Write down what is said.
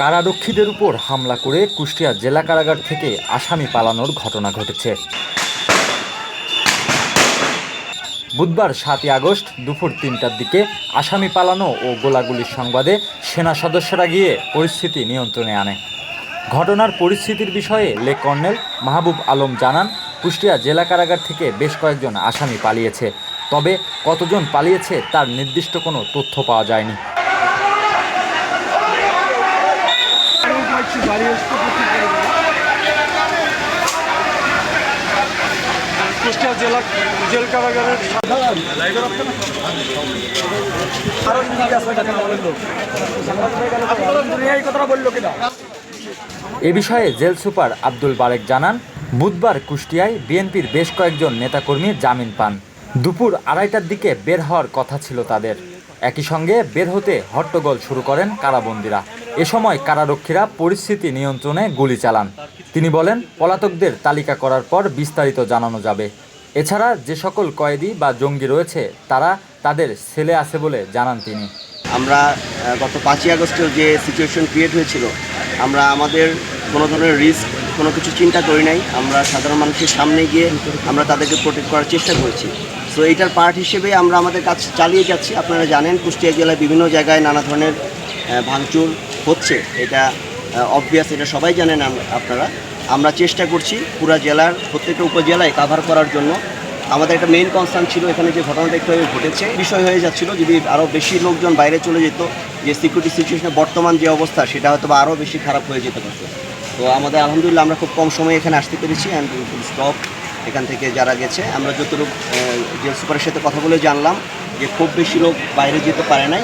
কারারক্ষীদের উপর হামলা করে কুষ্টিয়া জেলা কারাগার থেকে আসামি পালানোর ঘটনা ঘটেছে। বুধবার সাতই আগস্ট দুপুর তিনটার দিকে আসামি পালানো ও গোলাগুলির সংবাদে সেনা সদস্যরা গিয়ে পরিস্থিতি নিয়ন্ত্রণে আনে। ঘটনার পরিস্থিতির বিষয়ে লে কর্নেল মাহবুব আলম জানান, কুষ্টিয়া জেলা কারাগার থেকে বেশ কয়েকজন আসামি পালিয়েছে। তবে কতজন পালিয়েছে তার নির্দিষ্ট কোনো তথ্য পাওয়া যায়নি। এ বিষয়ে জেল সুপার আব্দুল বারেক জানান, বুধবার কুষ্টিয়ায় বিএনপির বেশ কয়েকজন নেতাকর্মী জামিন পান। দুপুর আড়াইটার দিকে বের হওয়ার কথা ছিল তাদের। একই সঙ্গে বের হতে হট্টগোল শুরু করেন কারাবন্দীরা। এ সময় কারারক্ষীরা পরিস্থিতি নিয়ন্ত্রণে গুলি চালান। তিনি বলেন, পলাতকদের তালিকা করার পর বিস্তারিত জানানো যাবে। এছাড়া যে সকল কয়েদি বা জঙ্গি রয়েছে, তারা তাদের ছেলে আছে বলে জানান তিনি। আমরা গত পাঁচই আগস্টের যে সিচুয়েশন ক্রিয়েট হয়েছিল, আমরা আমাদের কোনো ধরনের রিস্ক কোনো কিছু চিন্তা করি নাই। আমরা সাধারণ মানুষের সামনে গিয়ে আমরা তাদেরকে প্রোটেক্ট করার চেষ্টা করেছি। সো এইটার পার্ট হিসেবে আমরা আমাদের কাজ চালিয়ে যাচ্ছি। আপনারা জানেন, কুষ্টিয়া জেলায় বিভিন্ন জায়গায় নানা ধরনের ভাঙচুর হচ্ছে। এটা অবভিয়াস এটা সবাই জানেন আপনারা। আমরা চেষ্টা করছি পুরা জেলার, প্রত্যেকটা উপজেলায় কাভার করার জন্য। আমাদের একটা মেইন কনসার্ন ছিল, এখানে যে ঘটনাটা একটু ঘটেছে। বিষয় হয়ে যাচ্ছিল, যদি আরও বেশি লোকজন বাইরে চলে যেত, যে সিকিউরিটি সিচুয়েশনের বর্তমান যে অবস্থা, সেটা হয়তো বা আরও বেশি খারাপ হয়ে যেতে পারত। তো আমাদের আলহামদুলিল্লাহ আমরা খুব কম সময়ে এখানে আসতে পেরেছি অ্যান্ড স্টপ এখান থেকে যারা গেছে। আমরা যতটুকু জেল সুপারের সাথে কথা বলে জানলাম যে খুব বেশি লোক বাইরে যেতে পারে নাই।